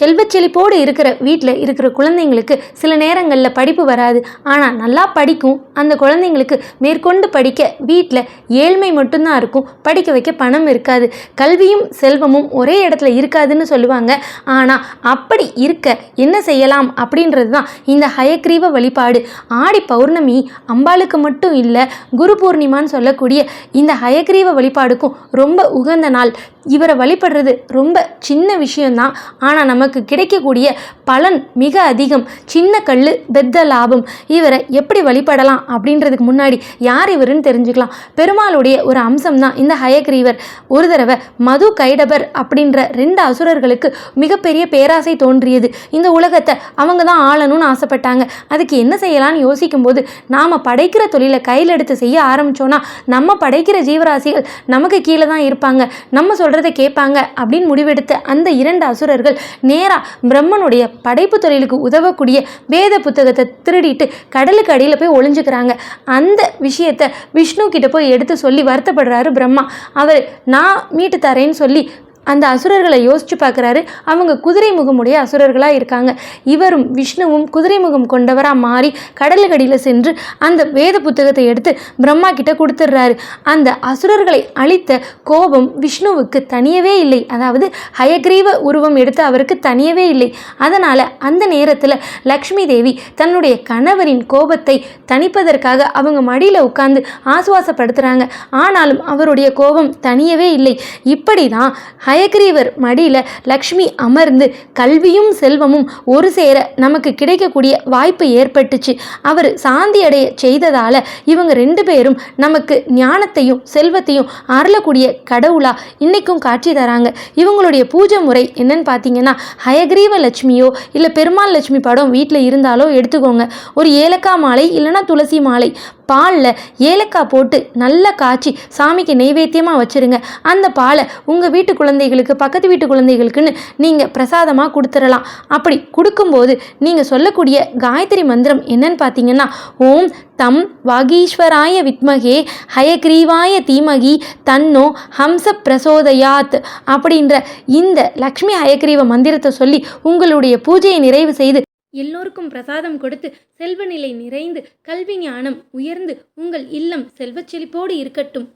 செல்வச் செழிப்போடு இருக்கிற வீட்டில் இருக்கிற குழந்தைங்களுக்கு சில நேரங்களில் படிப்பு வராது. ஆனால் நல்லா படிக்கும் அந்த குழந்தைங்களுக்கு மேற்கொண்டு படிக்க வீட்டில் ஏழ்மை மட்டும்தான் இருக்கும். படிக்க வைக்க பணம் இருக்காது. கல்வியும் செல்வமும் ஒரே இடத்துல இருக்காதுன்னு சொல்லுவாங்க. ஆனால் அப்படி இருக்க என்ன செய்யலாம் அப்படின்றது தான் இந்த ஹயக்ரீவ வழிபாடு. ஆடி பௌர்ணமி அம்பாளுக்கு மட்டும் இல்லை குரு பூர்ணிமான்னு சொல்லக்கூடிய இந்த ஹயக்ரீவ வழிபாடுக்கும் ரொம்ப உகந்த நாள். இவரை வழிபடுறது ரொம்ப சின்ன விஷயம்தான். ஆனால் நமக்கு கிடைக்கக்கூடிய பலன் மிக அதிகம். சின்ன கல் பெத்த லாபம். இவரை எப்படி வழிபடலாம் அப்படின்றதுக்கு முன்னாடி யார் இவருன்னு தெரிஞ்சுக்கலாம். பெருமாளுடைய ஒரு அம்சம் தான் இந்த ஹயக்ரீவர். ஒரு தடவை மது கைடபர் அப்படின்ற ரெண்டு அசுரர்களுக்கு மிகப்பெரிய பேராசை தோன்றியது. இந்த உலகத்தை அவங்க தான் ஆளணும்னு ஆசைப்பட்டாங்க. அதுக்கு என்ன செய்யலாம்னு யோசிக்கும்போது நாம் படைக்கிற தொழிலை கையில் எடுத்து செய்ய ஆரம்பிச்சோன்னா நம்ம படைக்கிற ஜீவராசிகள் நமக்கு கீழே தான் இருப்பாங்க. நம்ம சொல்கிறத கேட்பாங்க அப்படின்னு முடிவெடுத்த அந்த இரண்டு அசுரர்கள் நேராக பிரம்மனுடைய படைப்பு தொழிலுக்கு உதவக்கூடிய வேத புத்தகத்தை திருடிட்டு கடலுக்கு அடியில் போய் ஒளிஞ்சுக்கிறாங்க. அந்த விஷயத்தை விஷ்ணு கிட்ட போய் எடுத்து சொல்லி வருத்தப்படுறாரு பிரம்மா. அவர் நான் மீட்டு தரேன்னு சொல்லி அந்த அசுரர்களை யோசிச்சு பார்க்குறாரு. அவங்க குதிரை முகமுடைய அசுரர்களாக இருக்காங்க. இவரும் விஷ்ணுவும் குதிரை முகம் கொண்டவராக மாறி கடலுக்கடியில் சென்று அந்த வேத புத்தகத்தை எடுத்து பிரம்மா கிட்ட கொடுத்துட்றாரு அந்த அசுரர்களை அழித்த கோபம் விஷ்ணுவுக்கு தனியவே இல்லை. அதாவது ஹயக்ரீவ உருவம் எடுத்து அவருக்கு தனியவே இல்லை. அதனால் அந்த நேரத்தில் லக்ஷ்மி தேவி தன்னுடைய கணவரின் கோபத்தை தணிப்பதற்காக அவங்க மடியில் உட்கார்ந்து ஆசுவாசப்படுத்துகிறாங்க ஆனாலும் அவருடைய கோபம் தனியவே இல்லை. இப்படி தான் ஹயக்ரீவர் மடியில் லக்ஷ்மி அமர்ந்து கல்வியும் செல்வமும் ஒரு சேர நமக்கு கிடைக்கக்கூடிய வாய்ப்பு ஏற்பட்டுச்சு. அவர் சாந்தி அடைய செய்ததால் இவங்க ரெண்டு பேரும் நமக்கு ஞானத்தையும் செல்வத்தையும் அருளக்கூடிய கடவுளா இன்றைக்கும் காட்சி தராங்க. இவங்களுடைய பூஜை முறை என்னன்னு பார்த்தீங்கன்னா ஹயக்ரீவ லட்சுமியோ இல்லை பெருமாள் லட்சுமி படம் வீட்டில் இருந்தாலோ எடுத்துக்கோங்க. ஒரு ஏலக்காய் மாலை இல்லைன்னா துளசி மாலை பாலில் ஏலக்காய் போட்டு நல்லா காய்ச்சி சாமிக்கு நெய்வேத்தியமாக வச்சுருங்க. அந்த பாலை உங்கள் வீட்டு குழந்தைகளுக்கு பக்கத்து வீட்டு குழந்தைகளுக்குன்னு நீங்கள் பிரசாதமாக கொடுத்துடலாம். அப்படி கொடுக்கும்போது நீங்கள் சொல்லக்கூடிய காயத்ரி மந்திரம் என்னன்னு பார்த்தீங்கன்னா ஓம் தம் வாகீஸ்வராய வித்மகே ஹயக்ரீவாய தீமகி தன்னோ ஹம்ச பிரசோதயாத் அப்படின்ற இந்த லக்ஷ்மி ஹயக்ரீவ மந்திரத்தை சொல்லி உங்களுடைய பூஜையை நிறைவு செய்து எல்லோருக்கும் பிரசாதம் கொடுத்து செல்வநிலை நிறைந்து கல்வி ஞானம் உயர்ந்து உங்கள் இல்லம் செல்வச் செழிப்போடு இருக்கட்டும்.